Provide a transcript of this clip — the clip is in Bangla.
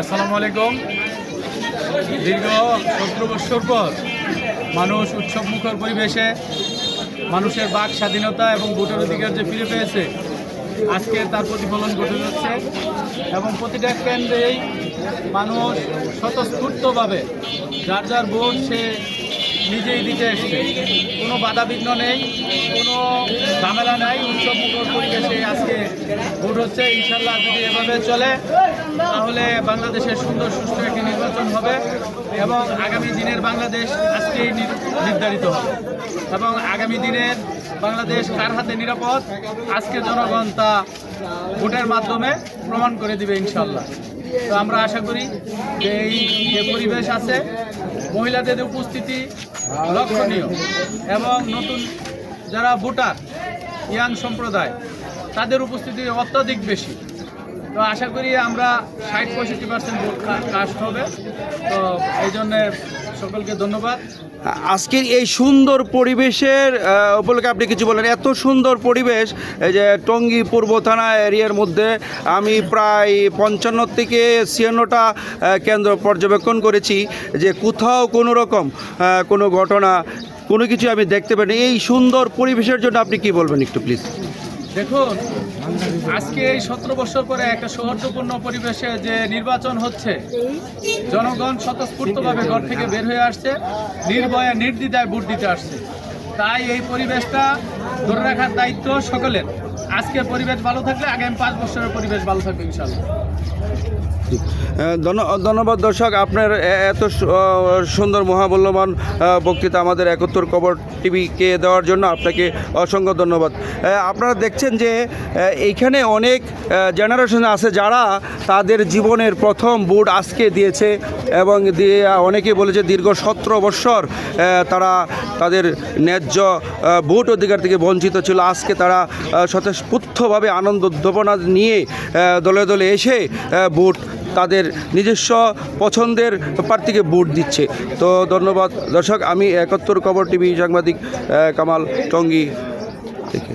আসসালামু আলাইকুম। দীর্ঘ সতেরো বছর পর মানুষ উৎসবমুখর পরিবেশে মানুষের বাক স্বাধীনতা এবং ভোটের অধিকার যে ফিরে পেয়েছে, আজকে তার প্রতিফলন ঘটে যাচ্ছে এবং প্রতিটা কেন্দ্রেই মানুষ স্বতঃস্ফূর্তভাবে যার যার ভোট সে নিজেই দিতে এসছে। কোনো বাধা বিঘ্ন নেই, কোনো ঝামেলা নাই উৎসবমুখর পরিবেশে আজকে ভোট হচ্ছে, ইনশাল্লাহ যদি এভাবে চলে, তাহলে বাংলাদেশের সুন্দর, সুষ্ঠু একটি নির্বাচন হবে এবং আগামী দিনের বাংলাদেশ আজকেই নির্ধারিত হবে। এবং আগামী দিনের বাংলাদেশ কার হাতে নিরাপদ, আজকে জনগণ তা ভোটের মাধ্যমে প্রমাণ করে দিবে, ইনশাল্লাহ। তো আমরা আশা করি যে এই যে পরিবেশ আছে, মহিলাদের উপস্থিতি লক্ষণীয় এবং নতুন যারা ভোটার, ইয়াং সম্প্রদায় তাদের উপস্থিতি অত্যাধিক বেশি। তো আশা করি আমরা ষাট পঁয়ষট্টি পার্সেন্ট ভোট কাস্ট হবে। তো এই জন্যে সকলকে ধন্যবাদ। আজকের এই সুন্দর পরিবেশের উপলক্ষে আপনি কিছু বলেন। এত সুন্দর পরিবেশ যে টঙ্গী পূর্ব থানা এরিয়ার মধ্যে আমি প্রায় পঞ্চান্ন থেকে ছিয়ান্নটা কেন্দ্র পর্যবেক্ষণ করেছি যে কোথাও কোনো রকম কোনো ঘটনা, কোনো কিছু আমি দেখতে পাইনি। এই সুন্দর পরিবেশের জন্য আপনি কি বলবেন একটু প্লিজ দেখুন, আজকে এই সতেরো বছর পরে একটা সৌহার্দ্যপূর্ণ পরিবেশে যে নির্বাচন হচ্ছে, জনগণ স্বতঃস্ফূর্তভাবে ঘর থেকে বের হয়ে আসছে, নির্ভয়ে, নির্দ্বিধায় ভোট দিতে আসছে। তাই এই পরিবেশটা ধরে রাখার দায়িত্ব সকলের। আজকে পরিবেশ ভালো থাকলে আগামী পাঁচ বছরের পরিবেশ ভালো থাকবে, ইনশাল্লাহ। ধন্যবাদ দর্শক, আপনার এত সুন্দর মহামূল্যবান বক্তৃতা আমাদের একত্তর কবর টিভিকে দেওয়ার জন্য আপনাকে অসংখ্য ধন্যবাদ। আপনারা দেখছেন যে এইখানে অনেক জেনারেশন আছে যারা তাদের জীবনের প্রথম বুট আজকে দিয়েছে এবং দিয়ে অনেকে বলেছে দীর্ঘ সতেরো বৎসর তারা তাদের ন্যায্য ভোট অধিকার থেকে বঞ্চিত ছিল। আজকে তারা স্বতঃস্ফূর্তভাবে আনন্দ উদ্দীপনা নিয়ে দলে দলে এসে ভোট তাদের নিজস্ব পছন্দের প্রার্থীকে ভোট দিচ্ছে। তো ধন্যবাদ দর্শক, আমি একাত্তর খবর টিভি সাংবাদিক কামাল টঙ্গি থেকে।